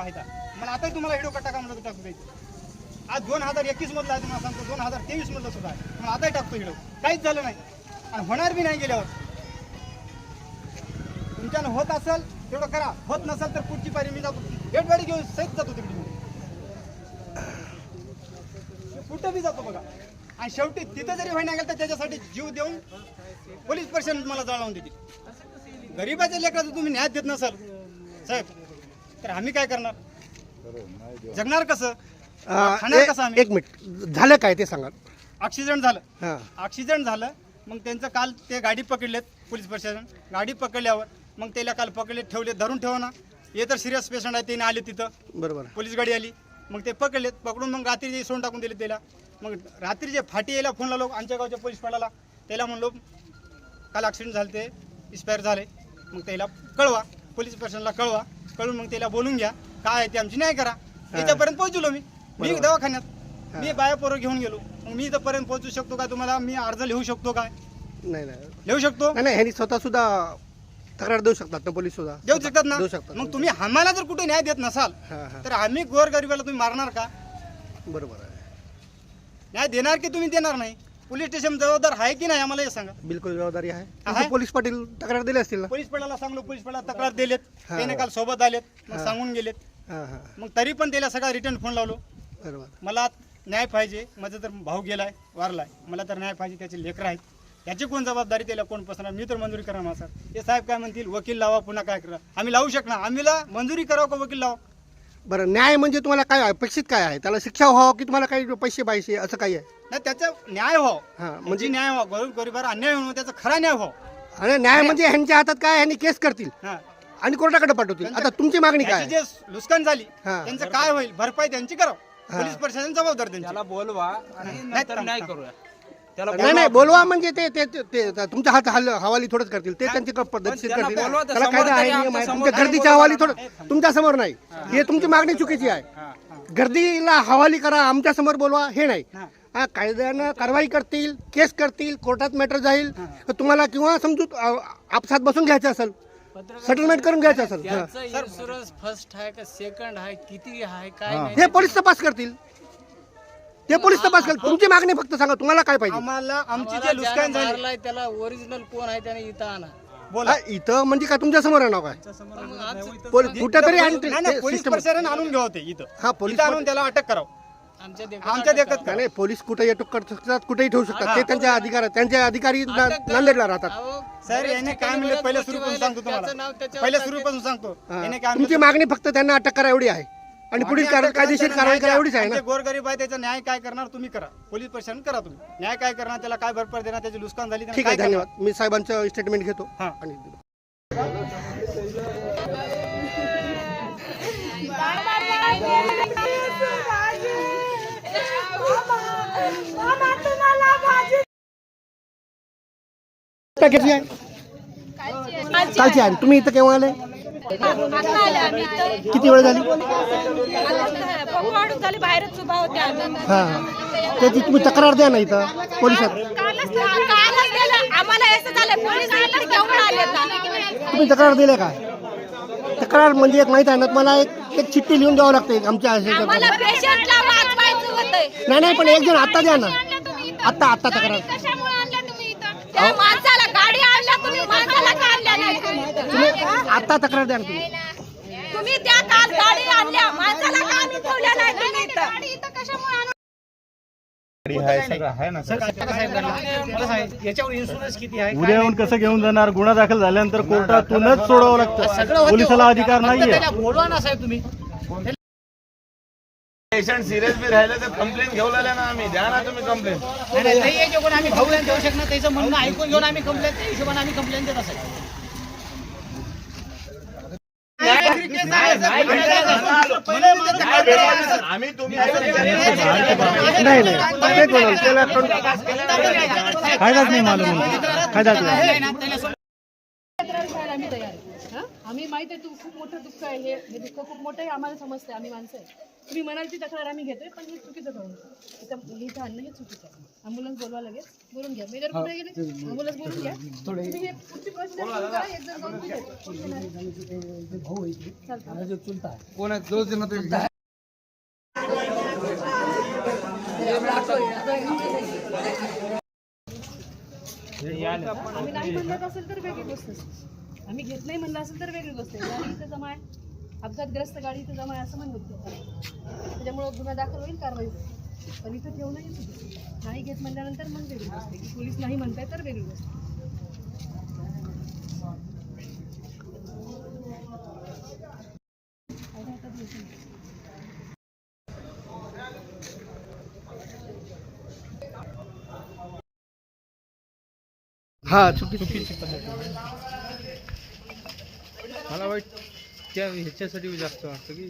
आहे मला आताही तुम्हाला व्हिडिओ कट टाका म्हणलं टाकू द्यायचं. आज दोन हजार एकवीस मधला आहे तुम्हाला सांगतो दोन हजार तेवीस मधला सुद्धा आहे. मला आताही टाकतो व्हिडिओ काहीच झालं नाही. आणि होणार बी नाही गेल्यावर. तुमच्यानं होत असेल तेवढं करा. होत नसेल तर पुढची पारी मी जातो डेडवाडी घेऊन सहित जातो तिकडे मी. कुठं बी जातो बघा. आणि शेवटी तिथं जरी व्हायला गेलं तर त्याच्यासाठी जीव देऊन पोलीस प्रशासन मला जळवून देतील. गरीबाच्या लेकराचं तुम्ही न्याय देत नसाल. साहेब तर आम्ही काय करणार? जगणार कसं? खाणार कसं आम्ही? एक मिनिट. झालं काय ते सांगा ऑक्सिजन झालं. हां. ॲक्सिडेंट झालं. मग त्यांचं काल ते गाडी पकडलेत पोलीस प्रशासन. गाडी पकडल्यावर मग त्याला काल पकडले ठेवले धरून ठेवा ना. हे तर सिरियस पेशंट आहे त्याने आले तिथं. बरोबर. पोलीस गाडी आली. मग ते पकडलेत पकडून मग रात्री सोडून टाकून दिले त्याला. मग रात्री जे फाटी यायला फोन लावलो आमच्या गावच्या पोलीस पाडाला. त्याला म्हणलो काल ॲक्सिडेंट झाले ते एक्सपायर झाले. मग त्याला कळवा पोलीस प्रशासनाला कळवा. कळून मग त्याला बोलून घ्या. काय आहे ते आमची न्याय करा. त्याच्यापर्यंत पोहोचलो मी. मी. दवाखान्यात. मी बाया पोरं घेऊन गेलो. मग मी इथंपर्यंत पोहोचू शकतो का? तुम्हाला मी अर्ज लिहू शकतो काय नाही नाही. लिहू शकतो? नाही, नाही ह्यांनी स्वतः सुद्धा तक्रार देऊ शकतात ना पोलीस सुद्धा? देऊ शकतात ना? देऊ शकतात. मग तुम्ही आम्हाला जर कुठे न्याय देत नसाल तर आम्ही गोरगरिबाला तुम्ही मारणार का? बरोबर आहे. न्याय देणार की तुम्ही देणार नाही? पोलीस स्टेशन जबाबदार आहे की नाही आम्हाला हे सांगा. बिलकुल जबाबदारी आहे. आहे? तुमचे पोलीस पाटील तक्रार दिली असतील ना? पोलीस पडायला सांगलो पोलीस पडायला तक्रार दिलेत. हा. त्याने काल सोबत आलेत मग हा. सांगून गेलेत. हां हां. मग तरी पण त्याला सगळा रिटर्न फोन लावलो. बरोबर. मला न्याय पाहिजे माझा तर भाऊ गेलाय वारलाय. मला तर न्याय पाहिजे त्याचे लेकरं आहेत. त्याची कोण जबाबदारी त्याला कोण पसरणार? मी तर मंजुरी करणार सर हे साहेब काय म्हणतील? वकील लावा पुन्हा काय करा? आम्ही लावू शकणार. आम्हीला मंजुरी करावं का वकील लावा? बरं न्याय म्हणजे तुम्हाला काय अपेक्षित काय आहे? त्याला शिक्षा व्हावं की तुम्हाला काही पैसे पाहिजे असं काही आहे? नाही त्याचा न्याय व्हावं. हां म्हणजे म्हणजे न्याय व्हावा. गरीब गरिबाला अन्याय होऊन त्याचा खरा न्याय व्हावा. आणि न्याय म्हणजे ह्यांच्या हातात काय ह्यांनी केस करतील. हा. आणि कोर्टाकडे पाठवतील. आता तुमची मागणी काय आहे? जे नुकसान झाली हा. त्यांचं काय होईल? भरपाई त्यांची करावं. हा. पोलीस प्रशासन जबाबदार त्यांची. त्याला बोलवा आणि नंतर थांब. करूया. नाही नाही बोलवा म्हणजे ते ते ते- ते तुमच्या हात हल हवाली थोडंच करतील. ते त्यांची क- पद्धतशीर करतील. बोलवा, तर त्याला कायदा आहे नियम आहे. तुमच्या गर्दीच्या हवाली थोडं तुमच्यासमोर नाही. हे. तुमची मागणी चुकीची आहे. गर्दीला हवाली करा आमच्यासमोर बोलवा हे नाही. हा. कायद्यानं कारवाई करतील केस करतील कोर्टात मॅटर जाईल. तर तुम्हाला किंवा समजूत अ, आपसात बसून घ्यायचं असेल. सेटलमेंट करून घ्यायचं असेल. हा. त्यांचं इन्शुरन्स फर्स्ट आहे का सेकंड आहे? किती आहे? काय नाही हे पोलीस तपास करतील. ते पोलीस तपास करतील तुमची मागणी फक्त सांगा तुम्हाला काय पाहिजे? आम्हाला आमची जे नुकसान झाली मारलाय त्याला ओरिजिनल कोण आहे त्याने इथं आणा. बोला. हा, इथं म्हणजे काय तुमच्यासमोर आहे नाव काय? पोलीस कुठेतरी नाही, आणतील नाही, ते पोलीस system- आणून घ्यावं ते इथं. हा पोलीस इथं आणून त्याला अटक करावं. आमच्या देखत आमच्या देखत का नाही पोलीस कुठे येतो करू शकतात कुठेही ठेवू शकतात. ते त्यांच्या अधिकार आहेत. त्यांचे अधिकारी ना- अटक. नांदेडला राहतात. अहो, सर याने काय ठिकाणी म्हणले? बऱ्याच पहिले गोष्टी व्हायला सांगतो त्याचं नाव तुम्हाला. त्याच्यावर पहिले टाकेल. सुरू पासून सांगतो. हा. याने काय तुमची मागणी फक्त त्यांना अटक करा एवढी आहे. आणि पुढील कार- कायदेशीर कारवाई करा एवढीच आहे ना? गोरगरीब आहे त्याचा न्याय काय करणार तुम्ही करा. पोलीस प्रशासन करा तुम्ही. न्याय काय करणार त्याला काय भरपाई देणार त्याची नुकसान झाली त्याला ठीक आहे? धन्यवाद. मी साहेबांचं स्टेटमेंट घेतो. हा. आणि काय घेतली आहे कालची आहे तुम्ही इथं केव्हा आले? किती वेळ झाली? बाहेरच उभा होते आम्ही हा. त्याची तुम्ही तक्रार द्या ना इथं पोलिसात. आम्हाला असं झालं पोलीस तुम्ही तक्रार दिल्या का? तक्रार म्हणजे एक माहीत आहे ना मला एक एक चिठ्ठी लिहून द्यावं लागते आमच्या होतंय. नाही नाही पण एक जण आत्ता द्या ना? आत्ता आत्ता तक्रार कशामुळे आणल्या तुम्ही इथं त्या माणसाला गाडी आणल्या तुम्ही माणसाला नाही? आत्ता तक्रार द्या तुम्ही तुम्ही त्या काल गाडी आणल्या माणसाला का आणून ठेवल्या नाही तुम्ही इथं गाडी इथं कशामुळे आणून उद्या येऊन कसं घेऊन जाणार गुन्हा दाखल झाल्यानंतर कोर्टातूनच सोडावं लागतं पोलिसाला अधिकार नाहीये पेशंट सिरियस बी राहिले तर कंप्लेंट घेऊन आले ना आम्ही द्या ना तुम्ही कंप्लेंट आम्ही यांच्या शकणार त्याचं म्हणणं ऐकून घेऊन आम्ही कंप्लेंट त्या हिशोबाने आम्ही कंप्लेंट देत असायचो आम्ही तुम्ही नाही त्याला कायदाच नाही मालूम कायदाच नाही आम्ही तयार आहे हं? आम्ही माहीत आहे तू खूप मोठं दुःख आहे हे हे दुःख खूप मोठं आहे आम्हाला समजते आम्ही माणसं आहे तुम्ही म्हणाल ती तक्रार आम्ही घेतोय पण हे चुकीचं करून इथं इथं आणणं हे चुकीचं आहे. अँब्युलन्स बोलवा लगेच बोलून घ्या. मेजर कुठे गेले अँब्युलन्स बोलून घ्या. तुम्ही हे पुढची प्रोसिजर सुरू करा एक जण जाऊन घेतो. चालतं. आम्ही नाही म्हणत असेल तर वेगळी गोष्ट. आम्ही घेत नाही म्हणलं असेल तर वेगळी गोष्ट आहे. जमा आहे. अपघातग्रस्त गाडी इथं जमा आहे असं म्हणत होते. त्याच्यामुळं गुन्हा दाखल होईल कारवाई होईल. पण इथं हे चुकीचं आहे. नाही घेत म्हणल्यानंतर मग वेगळी गोष्ट आहे. की पोलीस नाही म्हणताय तर वेगळी गोष्ट आहे. हा चुकीची. मला वाईट त्या ह्याच्यासाठी जास्त वाटतं की